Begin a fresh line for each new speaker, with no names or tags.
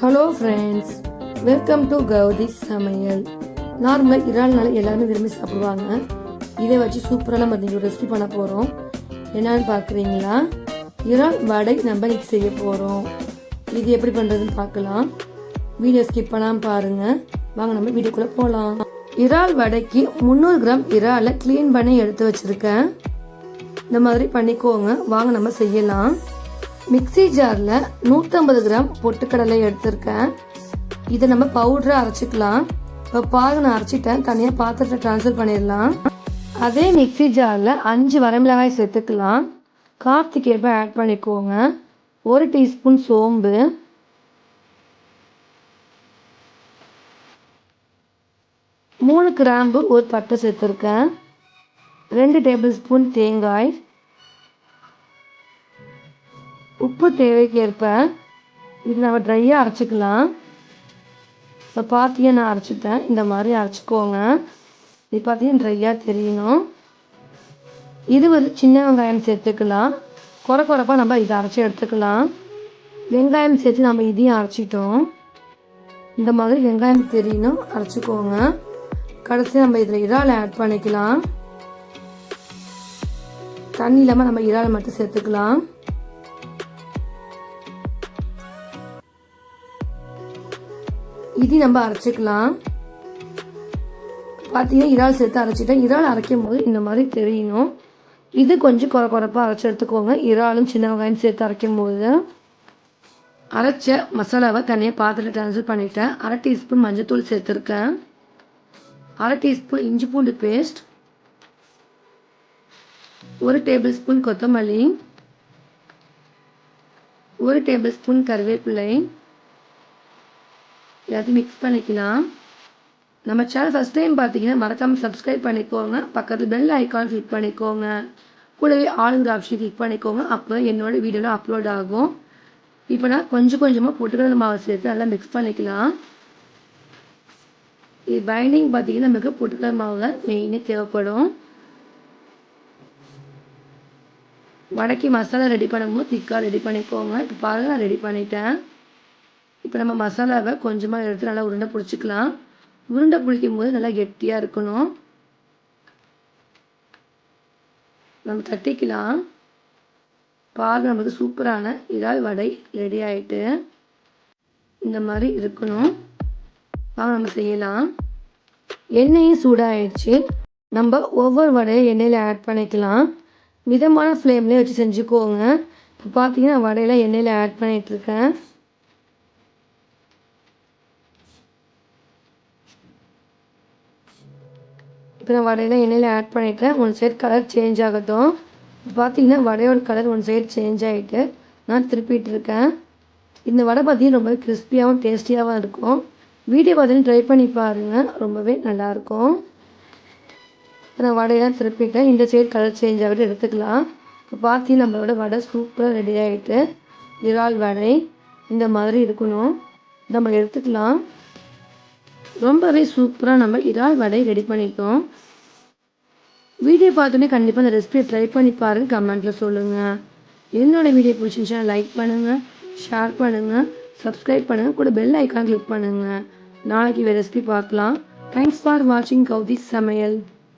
Hello friends welcome to Gowthi சமையல் நார்மலாக இறால்னால எல்லாருமே விரும்பி சாப்பிடுவாங்க. இதை வச்சு சூப்பராக நம்ம இன்றைக்கி ரெசிபி பண்ண போகிறோம் என்னன்னு பார்க்குறீங்களா இறால் வடை நம்ம இன்னைக்கு செய்ய போகிறோம் இது எப்படி பண்ணுறதுன்னு பார்க்கலாம். வீடியோ ஸ்கிப் பண்ணாமல் பாருங்கள் வாங்க நம்ம வீடியோக்குள்ளே போகலாம் இறால் வடைக்கு முந்நூறு கிராம் இறாலை க்ளீன் பண்ணி எடுத்து வச்சுருக்கேன். இந்த மாதிரி பண்ணிக்கோங்க. வாங்க நம்ம செய்யலாம். மிக்ஸி ஜாரில் நூற்றம்பது கிராம் பொட்டுக்கடலை எடுத்திருக்கேன். இதை நம்ம பவுடராக அரைச்சிக்கலாம். இப்போ பாருங்க நான் அரைச்சிட்டேன். தனியாக பாத்திரத்தை ட்ரான்ஸ்ஃபர் பண்ணிடலாம். அதே மிக்ஸி ஜாரில் அஞ்சு வரமிளகாய் சேர்த்துக்கலாம். காஃப்திக்கு ஏற்ப ஆட் பண்ணிக்கோங்க. ஒரு டீஸ்பூன் சோம்பு. மூணு கிராம்பு ஒரு பட்டை சேர்த்துருக்கேன். ரெண்டு டேபிள் ஸ்பூன் தேங்காய். உப்பு தேவைக்கு ஏற்ப இது நம்ம ட்ரையாக அரைச்சிக்கலாம். இப்போ பார்த்தீங்க நான் அரைச்சிட்டேன். இந்த மாதிரி அரைச்சிக்கோங்க. இது பார்த்தீங்கன்னா ட்ரையாக தெரியணும். இது வந்து சின்ன வெங்காயம் சேர்த்துக்கலாம். குறை குறைப்பாக நம்ம இதை அரைச்சி எடுத்துக்கலாம். வெங்காயம் சேர்த்து நம்ம இதையும் அரைச்சிட்டோம். இந்த மாதிரி வெங்காயம் தெரியணும். அரைச்சிக்கோங்க. கடைசி நம்ம இதில் இறால் ஆட் பண்ணிக்கலாம். தண்ணி இல்லாமல் நம்ம இறால் மட்டும் சேர்த்துக்கலாம். இது நம்ம அரைச்சிக்கலாம். பார்த்தீங்கன்னா இறால் சேர்த்து அரைச்சிட்டேன். இறால் அரைக்கும் போது இந்த மாதிரி தெரியணும். இது கொஞ்சம் குறை குறைப்பாக அரைச்சி எடுத்துக்கோங்க. இறாலும் சின்ன வெங்காயம் சேர்த்து அரைக்கும் போது. அரைச்ச மசாலாவை தனியாக பாத்திரம் ட்ரான்ஸ்ஃபர் பண்ணிவிட்டேன் அரை டீஸ்பூன் மஞ்சத்தூள் சேர்த்துருக்கேன். அரை டீஸ்பூன் இஞ்சி பூண்டு பேஸ்ட் ஒரு டேபிள் ஸ்பூன் கொத்தமல்லி. ஒரு டேபிள் ஸ்பூன் கருவேப்பிலை. எல்லாத்தையும் மிக்ஸ் பண்ணிக்கலாம். நம்ம சேனல் ஃபஸ்ட் டைம் பார்த்தீங்கன்னா மறக்காமல் சப்ஸ்கிரைப் பண்ணிக்கோங்க. பக்கத்தில் பெல் ஐக்கான் கிளிக் பண்ணிக்கோங்க. கூடவே ஆளுங்கிற ஆப்ஷன் கிளிக் பண்ணிக்கோங்க. அப்போ என்னோட வீடியோவில் அப்லோட் ஆகும். இப்போ நான் கொஞ்சம் கொஞ்சமாக பொட்டுக்கடலை மாவு சேர்த்து நல்லா மிக்ஸ் பண்ணிக்கலாம். இது பைண்டிங் பார்த்தீங்கன்னா நமக்கு பொட்டுக்கடலை மாவு தான் மெயினே தேவைப்படும். வடக்கி மசாலா ரெடி பண்ணும்போது திக்காக ரெடி பண்ணிக்கோங்க. இப்போ பாருங்கள் நான் ரெடி பண்ணிட்டேன். இப்போ நம்ம மசாலாவை கொஞ்சமாக எடுத்து நல்லா உருண்டை பிடிச்சிக்கலாம். உருண்டை பிடிக்கும் போது நல்லா கெட்டியாக இருக்கணும். நம்ம தட்டிக்கலாம். பாருங்கள் நமக்கு சூப்பரான இறால் வடை ரெடி ஆகிட்டு இந்த மாதிரி இருக்கணும். வாங்க நம்ம செய்யலாம். எண்ணெயும் சூடாகிடுச்சு நம்ம ஒவ்வொரு வடையை எண்ணெயில் ஆட் பண்ணிக்கலாம். மிதமான ஃப்ளேம்லேயே வச்சு செஞ்சுக்கோங்க. இப்போ பார்த்தீங்கன்னா வடையெல்லாம் எண்ணெயில் ஆட் பண்ணிகிட்ருக்கேன் இப்போ நான் வடையெல்லாம் எண்ணெயில் ஆட் பண்ணிட்டேன். ஒன் சைடு கலர் சேஞ்ச் ஆகட்டும். இப்போ பார்த்தீங்கன்னா வடையோட கலர் ஒன் சைடு சேஞ்ச் ஆகிட்டு நான் திருப்பிட்டு இருக்கேன். இந்த வடை பார்த்தீங்கன்னா ரொம்ப கிறிஸ்பியாகவும் டேஸ்டியாகவும் இருக்கும். வீடியோ பார்த்தீங்கன்னா ட்ரை பண்ணி பாருங்கள் ரொம்பவே நல்லாயிருக்கும். நான் வடையெல்லாம் திருப்பிட்டேன். இந்த சைடு கலர் சேஞ்ச் ஆகிட்டு எடுத்துக்கலாம். இப்போ பார்த்தீங்கன்னா நம்மளோட வடை சூப்பராக ரெடி ஆகிட்டு இறால் வடை இந்த மாதிரி இருக்கணும். நம்ம எடுத்துக்கலாம். ரொம்பவே சூப்பராக நம்ம இறால் வடை ரெடி பண்ணிட்டோம் வீடியோ பார்த்தோன்னே கண்டிப்பாக அந்த ரெசிபியை ட்ரை பண்ணி பாருங்கள் கமெண்ட்டில் சொல்லுங்கள் என்னோட வீடியோ பிடிச்சிருந்துச்சுன்னா லைக் பண்ணுங்கள் ஷேர் பண்ணுங்கள் சப்ஸ்கிரைப் பண்ணுங்கள் கூட பெல் ஐக்கான் கிளிக் பண்ணுங்கள் நாளைக்கு வேறு ரெசிபி பார்க்கலாம். தேங்க்ஸ் ஃபார் வாட்சிங் கௌதி சமையல்.